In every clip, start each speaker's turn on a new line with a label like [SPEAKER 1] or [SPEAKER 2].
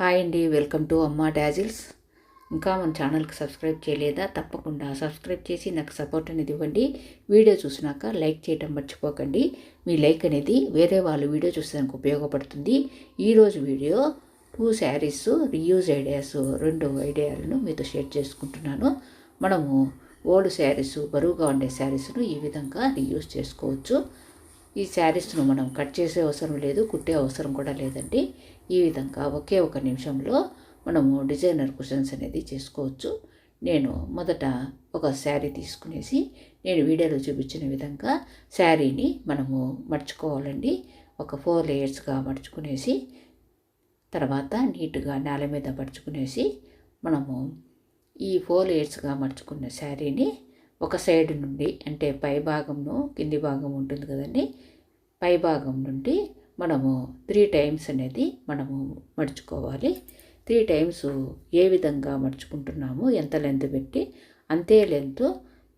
[SPEAKER 1] Hi అండి welcome to అమ్మా dazzles. ఇంకా మన ఛానల్కి సబ్స్క్రైబ్ చేయలేదా? తప్పకుండా సబ్స్క్రైబ్ చేసి నాకు సపోర్ట్ అనేది ఇవ్వండి. వీడియో చూసినాక లైక్ చేయడం మర్చిపోకండి. మీ లైక్ అనేది వేరే వాళ్ళు వీడియో చూసేందుకు ఉపయోగపడుతుంది. ఈరోజు video two saris reuse ideas రెండు ఐడియాలను మీతో షేర్ చేసుకుంటున్నాను. మనము ఓల్డ్ శారీస్ బరువుగా ఉండే శారీస్ను ఈ విధంగా రీయూజ్ చేసుకోవచ్చు. ఈ శారీస్ను మనం కట్ చేసే అవసరం లేదు కుట్టే అవసరం కూడా లేదండి. ఈ విధంగా ఒకే ఒక నిమిషంలో మనము డిజైనర్ కుషన్స్ అనేది చేసుకోవచ్చు. నేను మొదట ఒక శారీ తీసుకునేసి నేను వీడియోలో చూపించిన విధంగా శారీని మనము మర్చుకోవాలండి ఒక ఫోర్ లేయర్స్గా మర్చుకునేసి తర్వాత నీట్గా నేల మీద పరుచుకునేసి మనము ఈ ఫోర్ లేయర్స్గా మర్చుకున్న శారీని ఒక సైడ్ నుండి అంటే పై భాగంను కింది భాగం ఉంటుంది కదండి పై భాగం నుండి మనము త్రీ టైమ్స్ అనేది మనము మడుచుకోవాలి. త్రీ టైమ్స్ ఏ విధంగా మడుచుకుంటున్నామో ఎంత లెంత్ పెట్టి అంతే లెంత్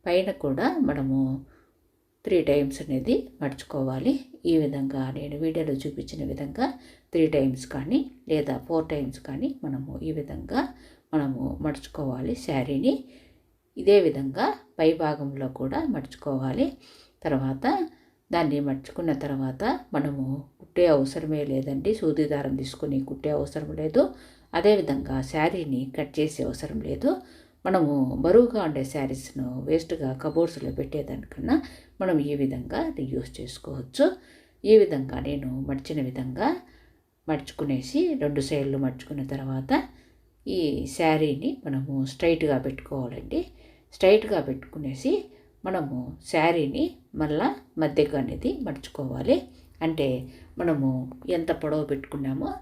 [SPEAKER 1] పైన కూడా మనము త్రీ టైమ్స్ అనేది మడుచుకోవాలి. ఈ విధంగా నేను వీడియోలో చూపించిన విధంగా త్రీ టైమ్స్ కానీ లేదా ఫోర్ టైమ్స్ కానీ మనము ఈ విధంగా మనము మడుచుకోవాలి శారీని. ఇదే విధంగా పై భాగంలో కూడా మడుచుకోవాలి. తర్వాత దాన్ని మర్చుకున్న తర్వాత మనము కుట్టే అవసరమే లేదండి. సూది దారం తీసుకొని కుట్టే అవసరం లేదు. అదేవిధంగా శారీని కట్ చేసే అవసరం లేదు. మనము బరువుగా ఉండే శారీస్ను వేస్ట్గా కబోర్డ్స్లో పెట్టేదానికన్నా మనం ఈ విధంగా రీయూస్ చేసుకోవచ్చు. ఈ విధంగా నేను మడిచిన విధంగా మడుచుకునేసి రెండు సైడ్లు మడుచుకున్న తర్వాత ఈ శారీని మనము స్ట్రైట్గా పెట్టుకోవాలండి. స్ట్రైట్గా పెట్టుకునేసి మనము శారీని మళ్ళా మధ్యకు అనేది మడుచుకోవాలి. అంటే మనము ఎంత పొడవు పెట్టుకున్నామో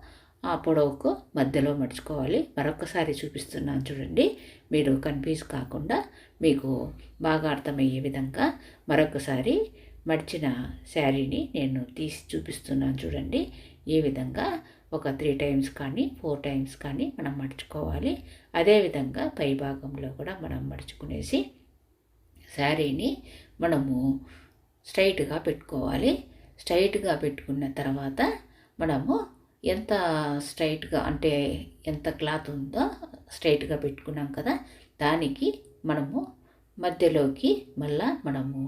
[SPEAKER 1] ఆ పొడవుకు మధ్యలో మడుచుకోవాలి. మరొకసారి చూపిస్తున్నాను చూడండి. మీరు కన్ఫ్యూజ్ కాకుండా మీకు బాగా అర్థమయ్యే విధంగా మరొకసారి మడిచిన శారీని నేను తీసి చూపిస్తున్నాను చూడండి. ఈ విధంగా ఒక త్రీ టైమ్స్ కానీ ఫోర్ టైమ్స్ కానీ మనం మడుచుకోవాలి. అదేవిధంగా పై భాగంలో కూడా మనం మడుచుకునేసి శారీని మనము స్ట్రైట్గా పెట్టుకోవాలి. స్ట్రైట్గా పెట్టుకున్న తర్వాత మనము ఎంత స్ట్రైట్గా అంటే ఎంత క్లాత్ ఉందో స్ట్రైట్గా పెట్టుకున్నాం కదా దానికి మనము మధ్యలోకి మళ్ళా మనము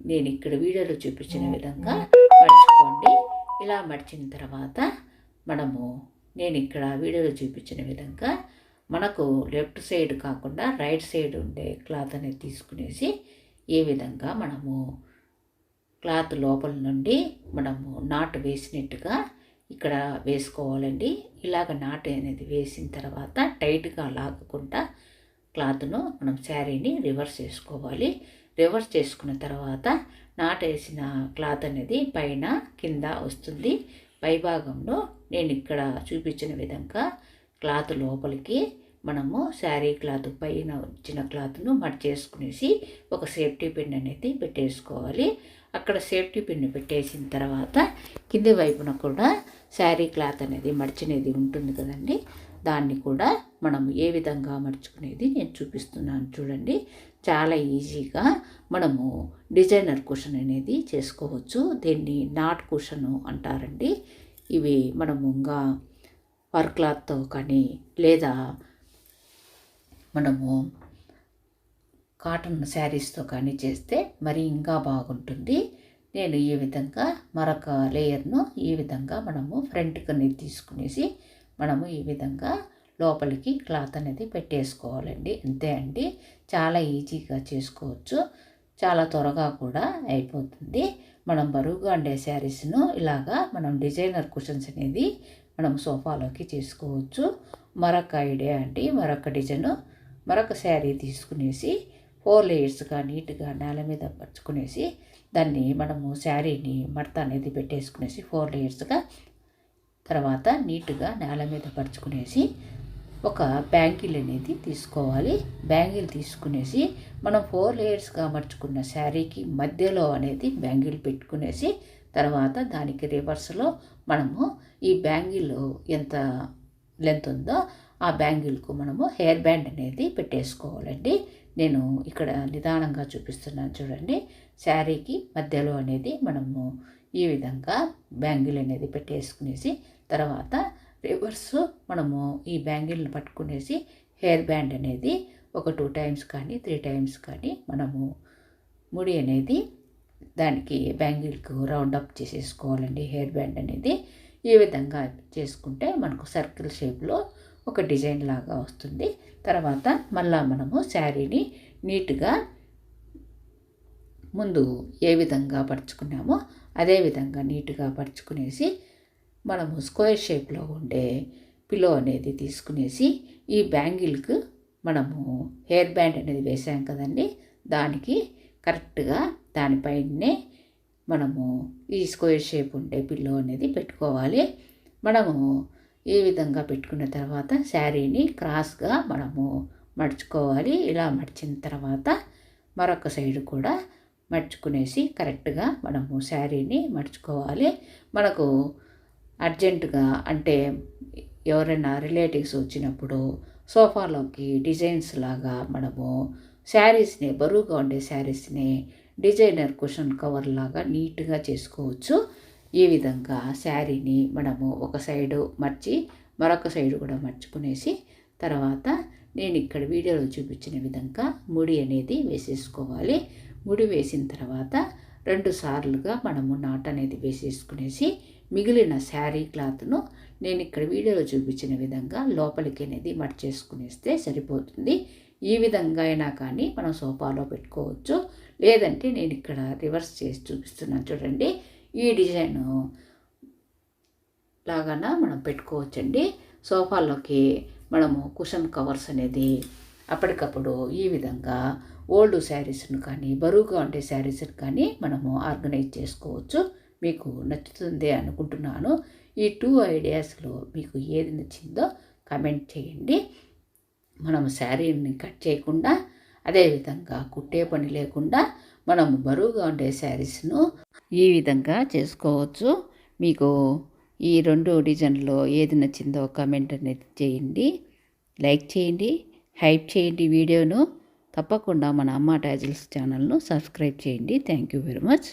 [SPEAKER 1] నేను ఇక్కడ వీడియోలో చూపించిన విధంగా మర్చుకోండి ఇలా మడిచిన తర్వాత మనము నేను ఇక్కడ వీడియోలో చూపించిన విధంగా మనకు లెఫ్ట్ సైడ్ కాకుండా రైట్ సైడ్ ఉండే క్లాత్ అనేది తీసుకునేసి ఏ విధంగా మనము క్లాత్ లోపల నుండి మనము నాట్ వేసినట్టుగా ఇక్కడ వేసుకోవాలండి. ఇలాగ నాట్ అనేది వేసిన తర్వాత టైట్గా లాగకుండా క్లాత్ను మనం శారీని రివర్స్ చేసుకోవాలి. రివర్స్ చేసుకున్న తర్వాత నాటు వేసిన క్లాత్ అనేది పైన కింద వస్తుంది. పైభాగంలో నేను ఇక్కడ చూపించిన విధంగా క్లాత్ లోపలికి మనము శారీ క్లాత్ పైన వచ్చిన క్లాత్ను మట్ చేసుకునేసి ఒక సేఫ్టీ పిన్ అనేది పెట్టేసుకోవాలి. అక్కడ సేఫ్టీ పిన్ పెట్టేసిన తర్వాత కింది వైపున కూడా శారీ క్లాత్ అనేది మడిచినది ఉంటుంది కదండి. దాన్ని కూడా మనం ఏ విధంగా మర్చుకునేది నేను చూపిస్తున్నాను చూడండి. చాలా ఈజీగా మనము డిజైనర్ కుషన్ అనేది చేసుకోవచ్చు. దీన్ని నాట్ కుషన్ అంటారండి. ఇవి మనము ఇంకా వర్క్ క్లాత్తో కానీ లేదా మనము కాటన్ శారీస్తో కానీ చేస్తే మరి ఇంకా బాగుంటుంది. నేను ఈ విధంగా మరొక లేయర్ను ఈ విధంగా మనము ఫ్రంట్కి తీసుకునేసి మనము ఈ విధంగా లోపలికి క్లాత్ అనేది పెట్టేసుకోవాలండి. అంతే అండి. చాలా ఈజీగా చేసుకోవచ్చు. చాలా త్వరగా కూడా అయిపోతుంది. మనం బరువుగా ఉండే శారీస్ను ఇలాగా మనం డిజైనర్ కుషన్స్ అనేది మనం సోఫాలోకి చేసుకోవచ్చు. మరొక ఐడియా అండి. మరొక డిజైన్ మరొక శారీ తీసుకునేసి ఫోర్ లేయర్స్గా నీట్గా నేల మీద పరుచుకునేసి దాన్ని మనము శారీని మడత అనేది పెట్టేసుకునేసి ఫోర్ లేయర్స్గా తర్వాత నీట్గా నేల మీద పరుచుకునేసి ఒక బ్యాంగిల్ అనేది తీసుకోవాలి. బ్యాంగిల్ తీసుకునేసి మనం ఫోర్ లేయర్స్గా మర్చుకున్న శారీకి మధ్యలో అనేది బ్యాంగిల్ పెట్టుకునేసి తర్వాత దానికి రివర్స్లో మనము ఈ బ్యాంగిల్ ఎంత లెంత్ ఉందో ఆ బ్యాంగిల్కు మనము హెయిర్ బ్యాండ్ అనేది పెట్టేసుకోవాలండి. నేను ఇక్కడ నిదానంగా చూపిస్తున్నాను చూడండి. శారీకి మధ్యలో అనేది మనము ఈ విధంగా బ్యాంగిల్ అనేది పెట్టేసుకునేసి తర్వాత రివర్స్ మనము ఈ బ్యాంగిల్ని పట్టుకునేసి హెయిర్ బ్యాండ్ అనేది ఒక టూ టైమ్స్ కానీ త్రీ టైమ్స్ కానీ మనము ముడి అనేది దానికి బ్యాంగిల్కు రౌండ్ అప్ చేసేసుకోవాలండి. హెయిర్ బ్యాండ్ అనేది ఈ విధంగా చేసుకుంటే మనకు సర్కిల్ షేప్లో ఒక డిజైన్ లాగా వస్తుంది. తర్వాత మళ్ళా మనము శారీని నీట్గా ముందు ఏ విధంగా పరుచుకున్నామో అదే విధంగా నీట్గా పరుచుకునేసి మనము స్క్వేర్ షేప్లో ఉండే పిలో అనేది తీసుకునేసి ఈ బ్యాంగిల్కి మనము హెయిర్ బ్యాండ్ అనేది వేసాం కదండి. దానికి కరెక్ట్గా దానిపైనే మనము ఈ స్క్వేర్ షేప్ ఉండే పిల్లో అనేది పెట్టుకోవాలి. మనము ఈ విధంగా పెట్టుకున్న తర్వాత శారీని క్రాస్గా మనము మడుచుకోవాలి. ఇలా మడిచిన తర్వాత మరొక సైడ్ కూడా మడుచుకునేసి కరెక్ట్గా మనము శారీని మడుచుకోవాలి. మనకు అర్జెంటుగా అంటే ఎవరైనా రిలేటివ్స్ వచ్చినప్పుడు సోఫాలోకి డిజైన్స్ లాగా మనము శారీస్ని బరువుగా ఉండే శారీస్ని డిజైనర్ కుషన్ కవర్ లాగా నీట్గా చేసుకోవచ్చు. ఈ విధంగా శారీని మనము ఒక సైడు మర్చి మరొక సైడు కూడా మర్చుకునేసి తర్వాత నేను ఇక్కడ వీడియోలో చూపించిన విధంగా ముడి అనేది వేసేసుకోవాలి. ముడి వేసిన తర్వాత రెండు సార్లుగా మనము నాట్ అనేది వేసేసుకునేసి మిగిలిన శారీ క్లాత్ను నేను ఇక్కడ వీడియోలో చూపించిన విధంగా లోపలికి అనేది మర్చేసుకునేస్తే సరిపోతుంది. ఈ విధంగా అయినా కానీ మనం సోఫాలో పెట్టుకోవచ్చు. లేదంటే నేను ఇక్కడ రివర్స్ చేసి చూపిస్తున్నాను చూడండి. ఈ డిజైన్ లాగాన మనం పెట్టుకోవచ్చండి. సోఫాలోకి మనము కుషన్ కవర్స్ అనేది అప్పటికప్పుడు ఈ విధంగా ఓల్డ్ శారీస్ను కానీ బరువుగా ఉండే శారీస్ని కానీ మనము ఆర్గనైజ్ చేసుకోవచ్చు. మీకు నచ్చుతుంది అనుకుంటున్నాను. ఈ టూ ఐడియాస్లో మీకు ఏది నచ్చిందో కమెంట్ చేయండి. మనం శారీని కట్ చేయకుండా అదేవిధంగా కుట్టే పని లేకుండా మనం బరువుగా ఉండే శారీస్ను ఈ విధంగా చేసుకోవచ్చు. మీకు ఈ రెండు డిజైన్లో ఏది నచ్చిందో కమెంట్ అనేది చేయండి. లైక్ చేయండి హైప్ చేయండి వీడియోను. తప్పకుండా మన అమ్మ టాజిల్స్ ఛానల్ను సబ్స్క్రైబ్ చేయండి. Thank you very much